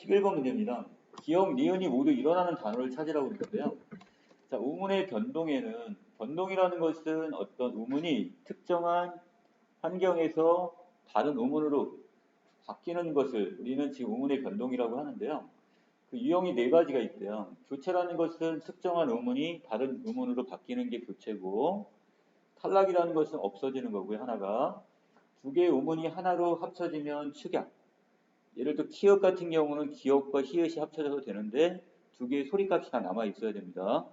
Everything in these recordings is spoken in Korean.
11번 문제입니다. 기억, 니은이 모두 일어나는 단어를 찾으라고 그러는데요. 자, 우문의 변동에는 변동이라는 것은 어떤 우문이 특정한 환경에서 다른 우문으로 바뀌는 것을 우리는 지금 우문의 변동이라고 하는데요. 그 유형이 네 가지가 있대요. 교체라는 것은 특정한 우문이 다른 우문으로 바뀌는 게 교체고 탈락이라는 것은 없어지는 거고요. 하나가 두 개의 우문이 하나로 합쳐지면 축약. 예를 들어 키읔 같은 경우는 기역과 히읗이 합쳐져도 되는데 두 개의 소리값이 다 남아 있어야 됩니다.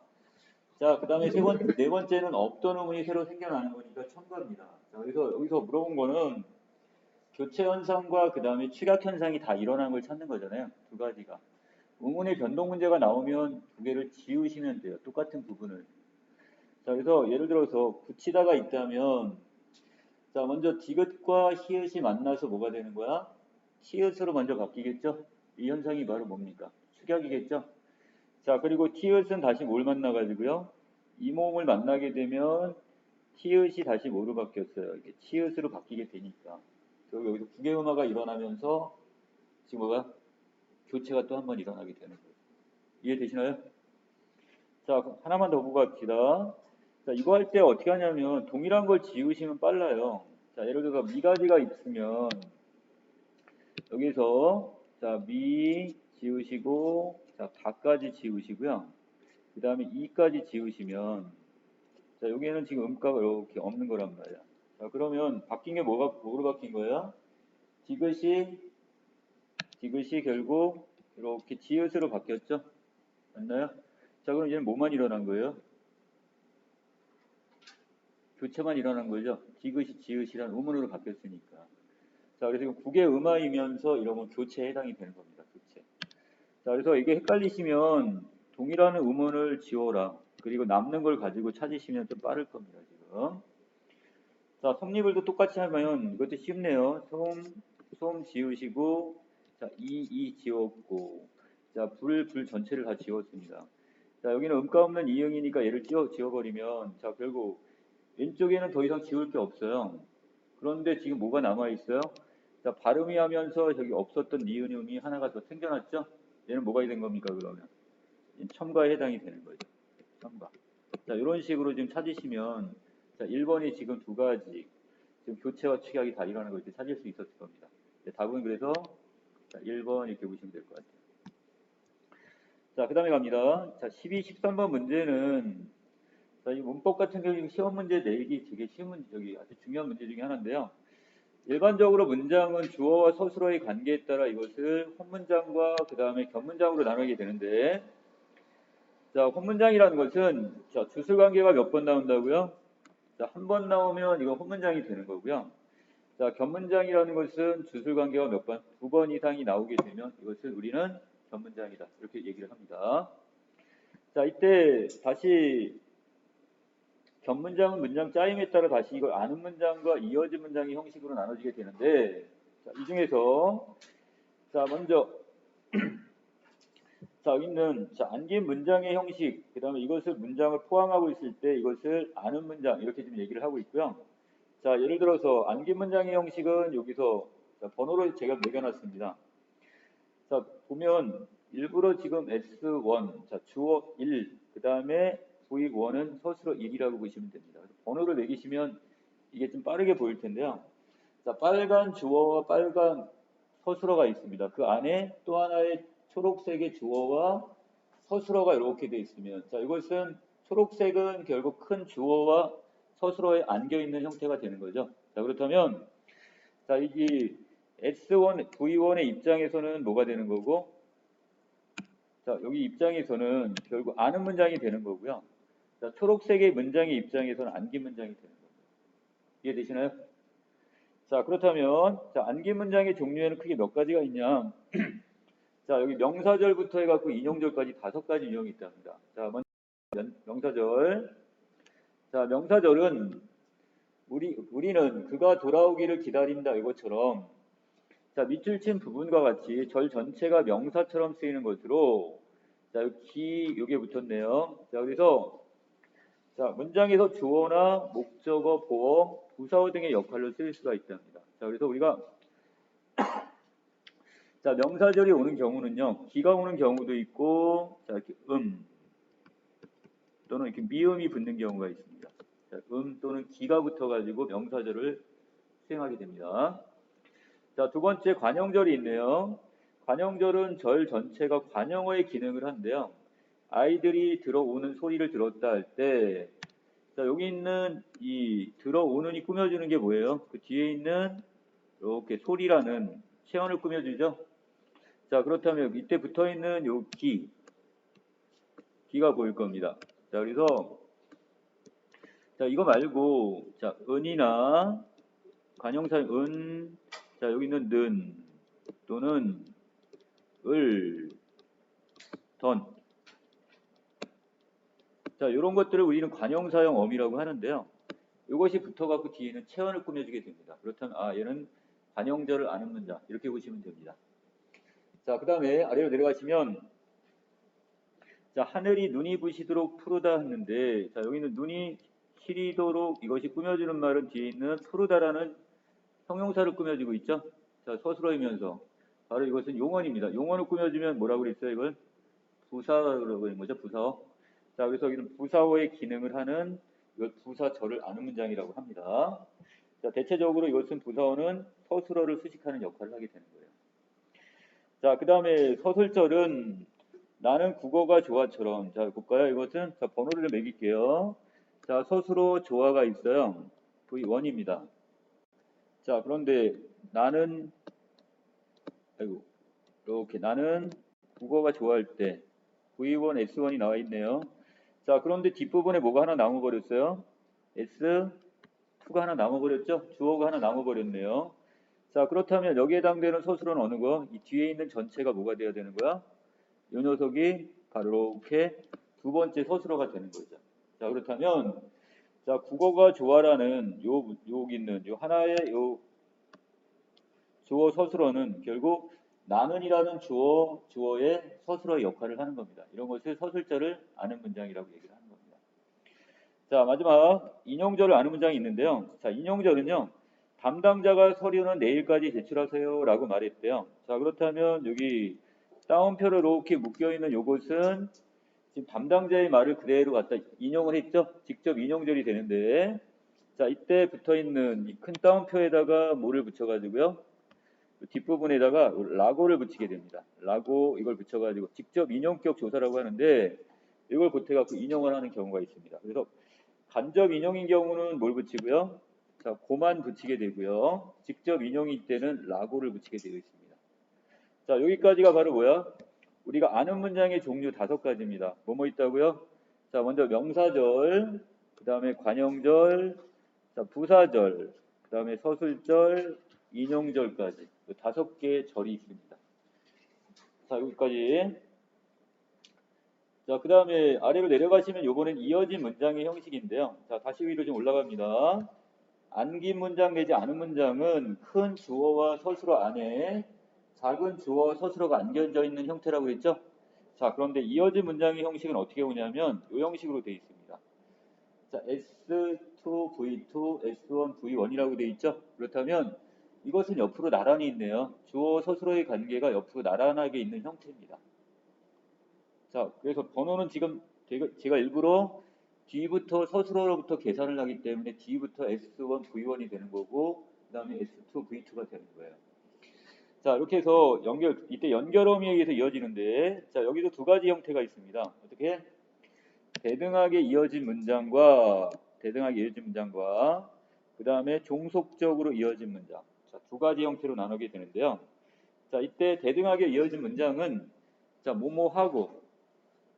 자, 그 다음에 세 번, 네 번째는 없던 우문이 새로 생겨나는 거니까 첨가입니다. 자, 그래서 여기서 물어본 거는 교체 현상과 그 다음에 축약 현상이 다 일어나는 걸 찾는 거잖아요. 두 가지가. 우문의 변동 문제가 나오면 두 개를 지우시면 돼요. 똑같은 부분을. 자, 그래서 예를 들어서 붙이다가 있다면 자, 먼저 디귿과 히읗이 만나서 뭐가 되는 거야? 티읕으로 먼저 바뀌겠죠? 이 현상이 바로 뭡니까? 축약이겠죠? 자, 그리고 티읕은 다시 뭘 만나가지고요? 이 모음을 만나게 되면 티읕이 다시 뭐로 바뀌었어요? 이게 치읕으로 바뀌게 되니까. 그리고 여기서 구개음화가 일어나면서 지금 뭐가? 교체가 또 한 번 일어나게 되는 거예요. 이해되시나요? 자, 하나만 더 보고 갑시다. 자, 이거 할 때 어떻게 하냐면 동일한 걸 지우시면 빨라요. 자, 예를 들어서 미가지가 있으면 여기서 자, 미 지우시고 자, 다까지 지우시고요. 그 다음에 이까지 지우시면 자, 여기에는 지금 음가가 이렇게 없는 거란 말이야. 자, 그러면 바뀐 게 뭐가 뭐로 바뀐 거야? 디귿이 디귿이 결국 이렇게 지읒으로 바뀌었죠? 맞나요? 자, 그럼 이제는 뭐만 일어난 거예요? 교체만 일어난 거죠. 디귿이 지읒이란 우문으로 바뀌었으니까. 자, 그래서 이거 국의 음화이면서 이러면 교체에 해당이 되는 겁니다. 교체. 자, 그래서 이게 헷갈리시면 동일하는 음원을 지워라. 그리고 남는 걸 가지고 찾으시면 좀 빠를 겁니다. 지금. 자, 섭리글도 똑같이 하면 이것도 쉽네요. 솜, 솜 지우시고, 자, 이, 이 지웠고, 자, 불, 불 전체를 다 지웠습니다. 자, 여기는 음가 없는 이응이니까 얘를 지워, 지워버리면, 자, 결국 왼쪽에는 더 이상 지울 게 없어요. 그런데 지금 뭐가 남아있어요? 자, 발음이 하면서 저기 없었던 니은음이 하나가 더 생겨났죠? 얘는 뭐가 된 겁니까, 그러면? 첨가에 해당이 되는 거죠. 첨가. 자, 이런 식으로 지금 찾으시면, 자, 1번이 지금 두 가지, 지금 교체와 축약이 다 일어나는 걸 찾을 수 있었을 겁니다. 네, 답은 그래서, 자, 1번 이렇게 보시면 될 것 같아요. 자, 그 다음에 갑니다. 자, 12, 13번 문제는, 자, 이 문법 같은 경우 시험 문제 내기 되게 쉬운 문제, 저기 아주 중요한 문제 중에 하나인데요. 일반적으로 문장은 주어와 서술어의 관계에 따라 이것을 혼문장과 그 다음에 견문장으로 나누게 되는데, 자, 혼문장이라는 것은 자, 주술 관계가 몇 번 나온다고요? 자, 한번 나오면 이건 혼문장이 되는 거고요. 자, 견문장이라는 것은 주술 관계가 몇 번, 두 번 이상이 나오게 되면 이것을 우리는 견문장이다. 이렇게 얘기를 합니다. 자, 이때 다시 견문장은 문장 짜임에 따라 다시 이걸 아는 문장과 이어진 문장의 형식으로 나눠지게 되는데 자, 이 중에서 자 먼저 자 있는 자, 안긴 문장의 형식 그 다음에 이것을 문장을 포함하고 있을 때 이것을 아는 문장 이렇게 지금 얘기를 하고 있고요. 자 예를 들어서 안긴 문장의 형식은 여기서 자, 번호를 제가 매겨놨습니다. 자 보면 일부러 지금 S1 자 주어 1그 다음에 부익 1은 서술어 1이라고 보시면 됩니다. 번호를 매기시면 이게 좀 빠르게 보일 텐데요. 자, 빨간 주어와 빨간 서술어가 있습니다. 그 안에 또 하나의 초록색의 주어와 서술어가 이렇게 되어 있으면 자, 이것은 초록색은 결국 큰 주어와 서술어에 안겨 있는 형태가 되는 거죠. 자, 그렇다면 자, 이 S1, V1의 입장에서는 뭐가 되는 거고 자, 여기 입장에서는 결국 아는 문장이 되는 거고요. 자, 초록색의 문장의 입장에서는 안긴 문장이 되는 겁니다. 이해되시나요? 자, 그렇다면 자, 안긴 문장의 종류에는 크게 몇 가지가 있냐? 자, 여기 명사절부터 해갖고 인용절까지 다섯 가지 유형이 있답니다. 자, 먼저 명- 명사절. 자, 명사절은 우리 우리는 그가 돌아오기를 기다린다 이것처럼 자, 밑줄 친 부분과 같이 절 전체가 명사처럼 쓰이는 것으로 자, 기 요게 붙었네요. 자, 그래서 자, 문장에서 주어나 목적어, 보어, 부사어 등의 역할로 쓰일 수가 있답니다. 자, 그래서 우리가 자, 명사절이 오는 경우는요, 기가 오는 경우도 있고, 자, 이렇게 음, 또는 이렇게 미음이 붙는 경우가 있습니다. 자, 음 또는 기가 붙어 가지고 명사절을 수행하게 됩니다. 자, 두 번째 관형절이 있네요. 관형절은 절 전체가 관형어의 기능을 하는데요. 아이들이 들어오는 소리를 들었다 할 때, 자, 여기 있는 이 들어오는이 꾸며주는 게 뭐예요? 그 뒤에 있는 이렇게 소리라는 체온을 꾸며주죠. 자, 그렇다면 이때 붙어 있는 요 기, 기가 보일 겁니다. 자, 그래서 자, 이거 말고 자, 은이나 관형사 은, 자, 여기 있는 는 또는 을, 던. 자, 이런 것들을 우리는 관형사형 어미라고 하는데요. 이것이 붙어갖고 뒤에는 체언을 꾸며주게 됩니다. 그렇다면 아 얘는 관형절을 아는 문장 이렇게 보시면 됩니다. 자, 그 다음에 아래로 내려가시면 자 하늘이 눈이 부시도록 푸르다 했는데 자 여기는 눈이 시리도록 이것이 꾸며주는 말은 뒤에 있는 푸르다라는 형용사를 꾸며주고 있죠. 자 서술어이면서 바로 이것은 용언입니다. 용언을 꾸며주면 뭐라고 그랬어요? 이걸 부사라고 하는 거죠. 부사어. 자 그래서 여기는 부사어의 기능을 하는 이걸 부사절을 아는 문장이라고 합니다. 자 대체적으로 이것은 부사어는 서술어를 수식하는 역할을 하게 되는 거예요. 자, 그 다음에 서술절은 나는 국어가 좋아처럼. 자, 볼까요? 이것은, 자, 번호를 매길게요. 자, 서술어 조화가 있어요. V1입니다. 자, 그런데 나는, 아이고, 이렇게 나는 국어가 좋아할 때 V1, S1이 나와 있네요. 자, 그런데 뒷부분에 뭐가 하나 남아버렸어요? S2가 하나 남아버렸죠? 주어가 하나 남아버렸네요. 자, 그렇다면 여기에 해당되는 서술어는 어느 거? 이 뒤에 있는 전체가 뭐가 돼야 되는 거야? 이 녀석이 바로 이렇게 두 번째 서술어가 되는 거죠. 자, 그렇다면 자, 국어가 좋아라는 요, 여기 있는 요 하나의 요 주어 서술어는 결국 나는이라는 주어, 주어의 서술어의 역할을 하는 겁니다. 이런 것을 서술절을 아는 문장이라고 얘기를 하는 겁니다. 자, 마지막 인용절을 아는 문장이 있는데요. 자, 인용절은요. 담당자가 서류는 내일까지 제출하세요 라고 말했대요. 자, 그렇다면 여기 따옴표로 이렇게 묶여 있는 요것은 지금 담당자의 말을 그대로 갖다 인용을 했죠? 직접 인용절이 되는데 자, 이때 붙어 있는 이큰 따옴표에다가 뭐를 붙여 가지고요? 그 뒷부분에다가 라고를 붙이게 됩니다. 라고 이걸 붙여가지고 직접 인용격 조사라고 하는데 이걸 보태갖고 인용을 하는 경우가 있습니다. 그래서 간접 인용인 경우는 뭘 붙이고요? 자, 고만 붙이게 되고요. 직접 인용일 때는 라고를 붙이게 되어 있습니다. 자, 여기까지가 바로 뭐야? 우리가 아는 문장의 종류 다섯 가지입니다. 뭐뭐 있다고요? 자, 먼저 명사절, 그 다음에 관형절, 자, 부사절, 그 다음에 서술절, 인용절까지 그 다섯 개의 절이 있습니다. 자, 여기까지. 자, 그 다음에 아래로 내려가시면 요거는 이어진 문장의 형식인데요. 자, 다시 위로 좀 올라갑니다. 안긴 문장 내지 않은 문장은 큰 주어와 서술어 안에 작은 주어 서술어가 안겨져 있는 형태라고 했죠. 자, 그런데 이어진 문장의 형식은 어떻게 오냐면 이 형식으로 되어 있습니다. 자, S2, V2, S1, V1이라고 되어 있죠. 그렇다면 이것은 옆으로 나란히 있네요. 주어 서술어의 관계가 옆으로 나란하게 있는 형태입니다. 자, 그래서 번호는 지금 제가, 일부러 D부터 서술어로부터 계산을 하기 때문에 D부터 S1, V1이 되는 거고 그 다음에 S2, V2가 되는 거예요. 자 이렇게 해서 연결 이때 연결 어미에 의해서 이어지는데 자 여기도 두 가지 형태가 있습니다. 어떻게 대등하게 이어진 문장과 대등하게 이어진 문장과 그 다음에 종속적으로 이어진 문장 자, 두 가지 형태로 나누게 되는데요. 자 이때 대등하게 이어진 문장은 자 뭐뭐하고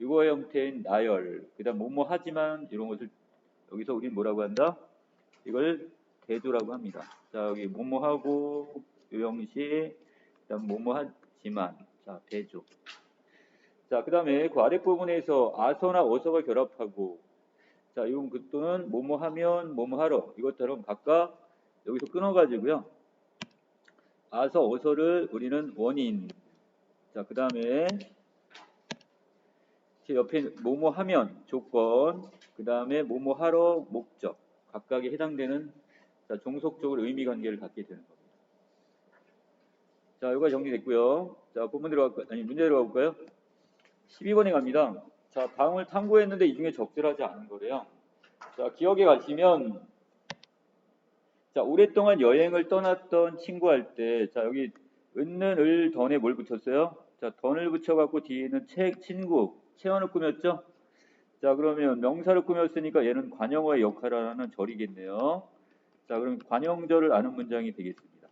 유거 형태인 나열, 그 다음 뭐뭐 하지만 이런 것을 여기서 우리는 뭐라고 한다? 이걸 대조라고 합니다. 자, 여기 뭐뭐 하고 요형식, 그 다음 뭐뭐 하지만, 자, 대조. 자, 그 다음에 그 아랫부분에서 아서나 어서가 결합하고, 자, 이건 그 또는 뭐뭐 하면 뭐뭐 하러, 이것처럼 각각 여기서 끊어가지고요. 아서 어서를 우리는 원인, 자, 그 다음에 옆에 뭐뭐 하면 조건, 그 다음에 뭐뭐 하러 목적, 각각에 해당되는 자, 종속적으로 의미 관계를 갖게 되는 겁니다. 자, 여기가 정리됐고요. 자, 본문 들어갈까요? 아니, 문제 들어가 볼까요? 12번에 갑니다. 자, 다음을 탐구했는데 이 중에 적절하지 않은 거래요. 자, 기억에 가시면, 자, 오랫동안 여행을 떠났던 친구 할 때, 자, 여기 은는 을 던에 뭘 붙였어요? 자, 던을 붙여갖고 뒤에는 책, 친구, 체원을 꾸몄죠? 자, 그러면 명사를 꾸몄으니까 얘는 관형어의 역할을 하는 절이겠네요. 자, 그럼 관형절을 아는 문장이 되겠습니다.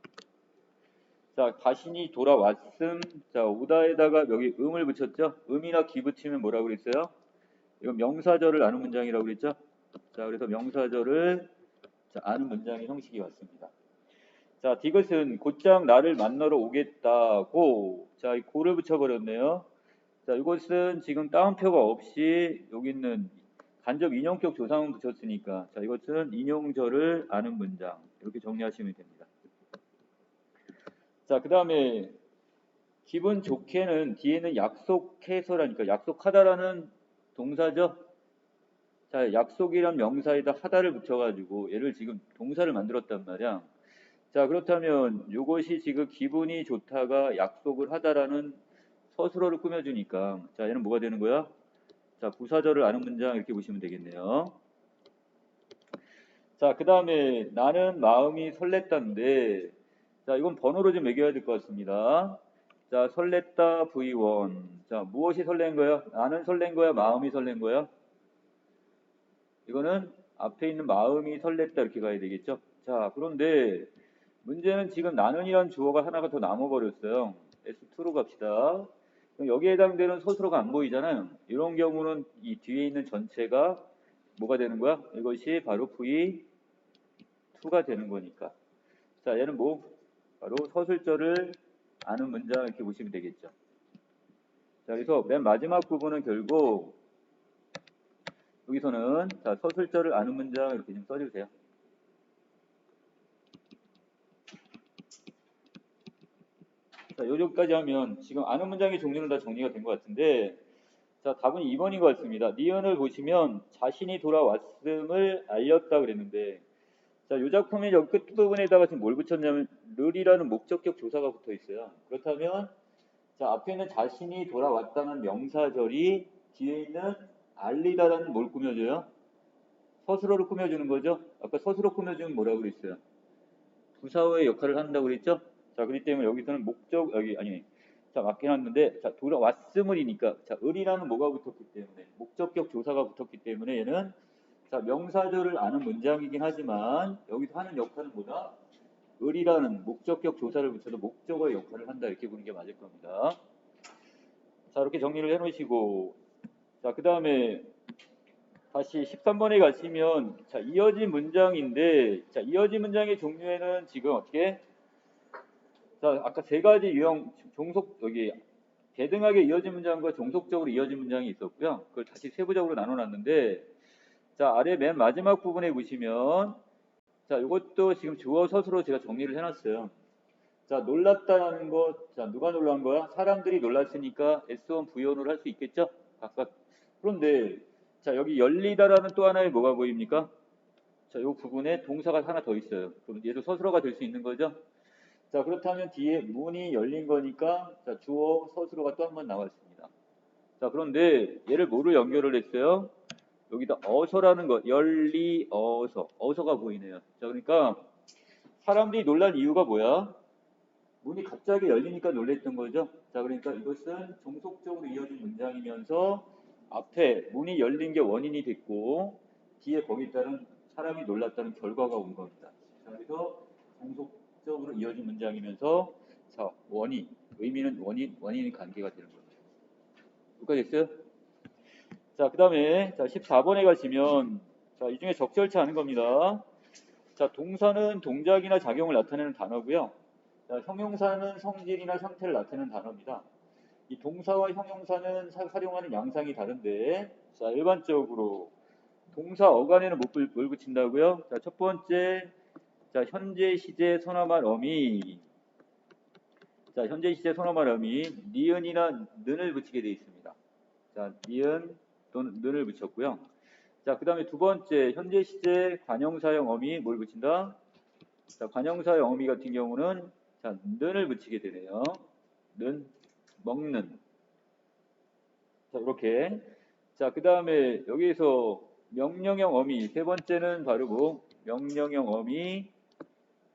자, 자신이 돌아왔음. 자, 오다에다가 여기 음을 붙였죠? 음이나 기 붙이면 뭐라고 그랬어요? 이건 명사절을 아는 문장이라고 그랬죠? 자, 그래서 명사절을 자, 아는 문장의 형식이 왔습니다. 자, 디귿은 곧장 나를 만나러 오겠다고. 자, 이 고를 붙여버렸네요. 자, 이것은 지금 따옴표가 없이 여기 있는 간접 인용격 조상을 붙였으니까 자, 이것은 인용절을 아는 문장 이렇게 정리하시면 됩니다. 자, 그 다음에 기분 좋게는 뒤에는 약속해서라니까 약속하다라는 동사죠. 자, 약속이란 명사에다 하다를 붙여가지고 얘를 지금 동사를 만들었단 말이야. 자, 그렇다면 이것이 지금 기분이 좋다가 약속을 하다라는 서술어를 꾸며주니까 자, 얘는 뭐가 되는 거야? 자, 부사절을 아는 문장 이렇게 보시면 되겠네요. 자, 그 다음에 나는 마음이 설렜다인데 자, 이건 번호로 좀 매겨야 될 것 같습니다. 자, 설렜다 V1. 자, 무엇이 설렌 거야? 나는 설렌 거야? 마음이 설렌 거야? 이거는 앞에 있는 마음이 설렜다 이렇게 가야 되겠죠? 자, 그런데 문제는 지금 나는이란 주어가 하나가 더 남아버렸어요. S2로 갑시다. 그럼 여기에 해당되는 서술어가 안 보이잖아요. 이런 경우는 이 뒤에 있는 전체가 뭐가 되는 거야? 이것이 바로 V2가 되는 거니까. 자, 얘는 뭐? 바로 서술절을 아는 문장 이렇게 보시면 되겠죠. 자, 그래서 맨 마지막 부분은 결국 여기서는 자, 서술절을 아는 문장 이렇게 좀 써주세요. 자, 요정까지 하면 지금 아는 문장의 종류는 다 정리가 된 것 같은데 자, 답은 2번인 것 같습니다. 니은을 보시면 자신이 돌아왔음을 알렸다 그랬는데 자, 요 작품의 끝부분에다가 지금 뭘 붙였냐면 르이라는 목적격 조사가 붙어 있어요. 그렇다면 자, 앞에 있는 자신이 돌아왔다는 명사절이 뒤에 있는 알리다라는 뭘 꾸며줘요? 서술어를 꾸며주는 거죠. 아까 서술어 꾸며주면 뭐라고 그랬어요? 부사어의 역할을 한다고 그랬죠? 자, 그렇기 때문에 여기서는 목적 여기 아니 자 맞긴 했는데 자 돌아왔음을이니까 자 을이라는 뭐가 붙었기 때문에 목적격 조사가 붙었기 때문에 얘는 자 명사절을 아는 문장이긴 하지만 여기서 하는 역할은 뭐다? 을이라는 목적격 조사를 붙여도 목적어의 역할을 한다 이렇게 보는 게 맞을 겁니다. 자 이렇게 정리를 해 놓으시고 자 그 다음에 다시 13번에 가시면 자 이어진 문장인데 자 이어진 문장의 종류에는 지금 어떻게 자, 아까 세 가지 유형 종속 여기 대등하게 이어진 문장과 종속적으로 이어진 문장이 있었고요. 그걸 다시 세부적으로 나눠 놨는데 자 아래 맨 마지막 부분에 보시면 자 이것도 지금 주어 서술로 제가 정리를 해 놨어요. 자 놀랐다라는 것, 자 누가 놀란 거야? 사람들이 놀랐으니까 S1 부연을 할 수 있겠죠? 각각 그런데 자 여기 열리다라는 또 하나의 뭐가 보입니까? 자이 부분에 동사가 하나 더 있어요. 그럼 얘도 서술어가 될 수 있는 거죠? 자 그렇다면 뒤에 문이 열린 거니까 자, 주어 서술어가 또 한 번 나왔습니다. 자 그런데 얘를 뭐로 연결을 했어요? 여기다 어서라는 거 열리 어서 어서가 보이네요. 자 그러니까 사람들이 놀란 이유가 뭐야? 문이 갑자기 열리니까 놀랬던 거죠. 자 그러니까 이것은 종속적으로 이어진 문장이면서 앞에 문이 열린 게 원인이 됐고 뒤에 거기에 따른 사람이 놀랐다는 결과가 온 겁니다. 자 그래서 종속 적으로 이어진 문장이면서 자 원인 의미는 원인 원인 관계가 되는 겁니다. 여기까지 됐어요? 자 그 다음에 자 14번에 가시면 자 이 중에 적절치 않은 겁니다. 자 동사는 동작이나 작용을 나타내는 단어고요. 자 형용사는 성질이나 상태를 나타내는 단어입니다. 이 동사와 형용사는 사, 활용하는 양상이 다른데 자 일반적으로 동사 어간에는 뭘, 뭘 붙인다고요? 자 첫 번째 자, 현재 시제 선어말 어미. 자, 현재 시제 선어말 어미 니은이나 는을 붙이게 되어 있습니다. 자, 니은 또는 는을 붙였고요. 자, 그 다음에 두 번째 현재 시제 관형사형 어미 뭘 붙인다? 자, 관형사형 어미 같은 경우는 자, 는을 붙이게 되네요. 는. 먹는. 자, 이렇게. 자, 그 다음에 여기에서 명령형 어미. 세 번째는 바로 뭐? 명령형 어미.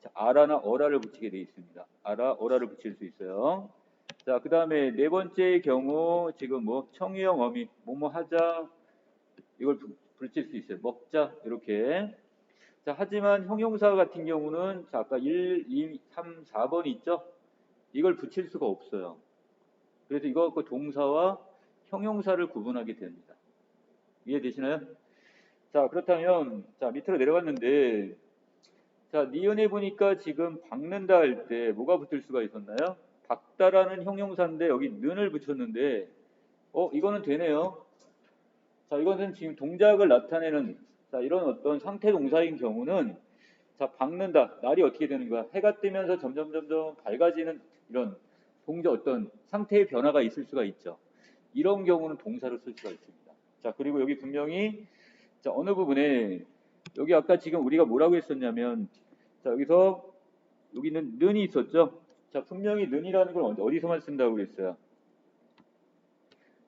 자, 아라나 어라를 붙이게 되어 있습니다. 아라, 어라를 붙일 수 있어요. 자, 그 다음에 네 번째의 경우, 지금 뭐, 청유형 어미. 뭐뭐 하자. 이걸 부- 붙일 수 있어요. 먹자. 이렇게. 자, 하지만 형용사 같은 경우는, 자, 아까 1, 2, 3, 4번 있죠? 이걸 붙일 수가 없어요. 그래서 이거 갖고 동사와 형용사를 구분하게 됩니다. 이해되시나요? 자, 그렇다면, 자, 밑으로 내려갔는데, 자, 니은에 보니까 지금 박는다 할 때 뭐가 붙을 수가 있었나요? 박다라는 형용사인데 여기 는을 붙였는데, 어, 이거는 되네요. 자, 이것은 지금 동작을 나타내는, 자, 이런 어떤 상태 동사인 경우는, 자, 박는다. 날이 어떻게 되는 거야? 해가 뜨면서 점점 점점 밝아지는 이런 동작 어떤 상태의 변화가 있을 수가 있죠. 이런 경우는 동사로 쓸 수가 있습니다. 자, 그리고 여기 분명히 자, 어느 부분에 여기 아까 지금 우리가 뭐라고 했었냐면 자, 여기서 여기는 는이 있었죠. 자, 분명히 는이라는 걸 어디- 어디서만 쓴다고 그랬어요.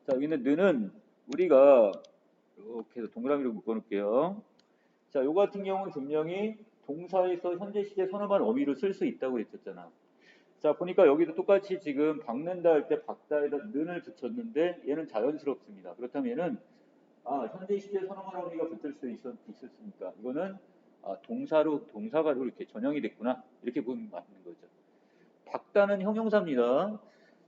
자, 여기는 는은 우리가 이렇게 해서 동그라미로 묶어 놓을게요. 자, 요 같은 경우는 분명히 동사에서 현재 시제 선언한 어미로 쓸 수 있다고 했었잖아. 자, 보니까 여기도 똑같이 지금 박는다 할 때 박다에다 는을 붙였는데 얘는 자연스럽습니다. 그렇다면 얘는 아, 현재 시제 선언한 어미가 붙을 수 있었, 있었으니까 이거는 아, 동사로 동사가 이렇게 전형이 됐구나. 이렇게 보면 맞는 거죠. 박다는 형용사입니다.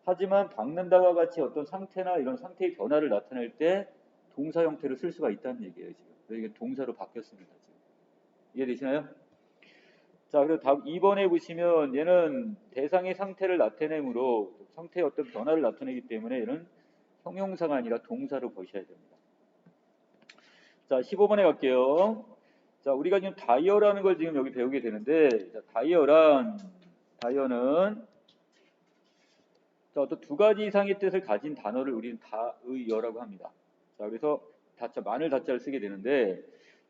하지만 박는다와 같이 어떤 상태나 이런 상태의 변화를 나타낼 때 동사 형태로 쓸 수가 있다는 얘기예요, 지금. 이게 동사로 바뀌었습니다, 지금. 이해되시나요? 자, 그리고 다음 2번에 보시면 얘는 대상의 상태를 나타내므로 상태의 어떤 변화를 나타내기 때문에 얘는 형용사가 아니라 동사로 보셔야 됩니다. 자, 15번에 갈게요. 자, 우리가 지금 다이어라는 걸 지금 여기 배우게 되는데, 자, 다이어란, 다이어는, 자, 어떤 두 가지 이상의 뜻을 가진 단어를 우리는 다의어라고 합니다. 자, 그래서 다자, 마늘 다자를 쓰게 되는데,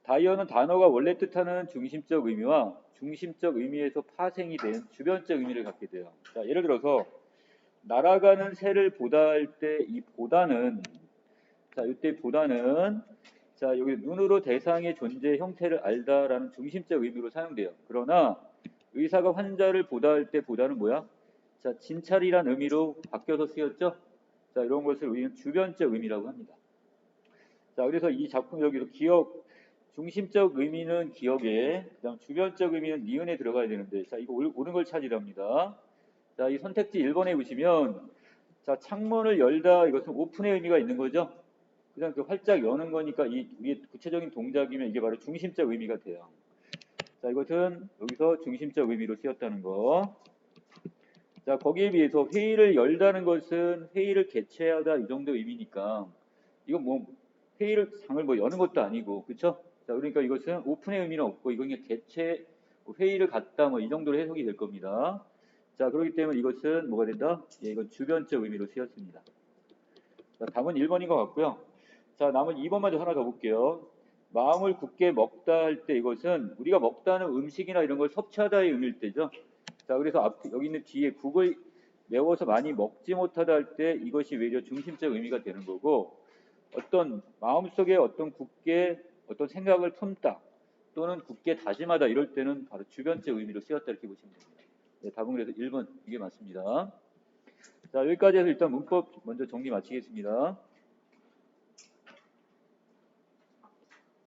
다이어는 단어가 원래 뜻하는 중심적 의미와 중심적 의미에서 파생이 된 주변적 의미를 갖게 돼요. 자, 예를 들어서, 날아가는 새를 보다 할 때 이 보다는, 자, 이때 보다는, 자, 여기 눈으로 대상의 존재 형태를 알다라는 중심적 의미로 사용돼요. 그러나 의사가 환자를 보다 할 때 보다는 뭐야? 자, 진찰이란 의미로 바뀌어서 쓰였죠? 자, 이런 것을 우리는 주변적 의미라고 합니다. 자, 그래서 이 작품 여기서 기억, 중심적 의미는 기억에, 그 다음 주변적 의미는 니은에 들어가야 되는데, 자, 이거 옳- 옳은 걸 찾으랍니다. 자, 이 선택지 1번에 보시면, 자, 창문을 열다, 이것은 오픈의 의미가 있는 거죠? 그냥 그 활짝 여는 거니까 이 우리의 구체적인 동작이면 이게 바로 중심적 의미가 돼요. 자, 이것은 여기서 중심적 의미로 쓰였다는 거. 자, 거기에 비해서 회의를 열다는 것은 회의를 개최하다 이 정도 의미니까 이건 뭐 회의를 장을 뭐 여는 것도 아니고 그렇죠? 자, 그러니까 이것은 오픈의 의미는 없고 이건 그냥 개최 뭐 회의를 갖다 뭐 이 정도로 해석이 될 겁니다. 자, 그렇기 때문에 이것은 뭐가 된다? 예, 이건 주변적 의미로 쓰였습니다. 자, 답은 1번인 것 같고요. 자, 남은 2번만 하나 더 볼게요. 마음을 굳게 먹다 할 때 이것은 우리가 먹다는 음식이나 이런 걸 섭취하다의 의미일 때죠. 자, 그래서 앞, 여기 있는 뒤에 국을 매워서 많이 먹지 못하다 할 때 이것이 외려 중심적 의미가 되는 거고 어떤 마음속에 어떤 굳게 어떤 생각을 품다 또는 굳게 다짐하다 이럴 때는 바로 주변적 의미로 쓰였다 이렇게 보시면 됩니다. 네, 답은 그래서 1번 이게 맞습니다. 자, 여기까지 해서 일단 문법 먼저 정리 마치겠습니다.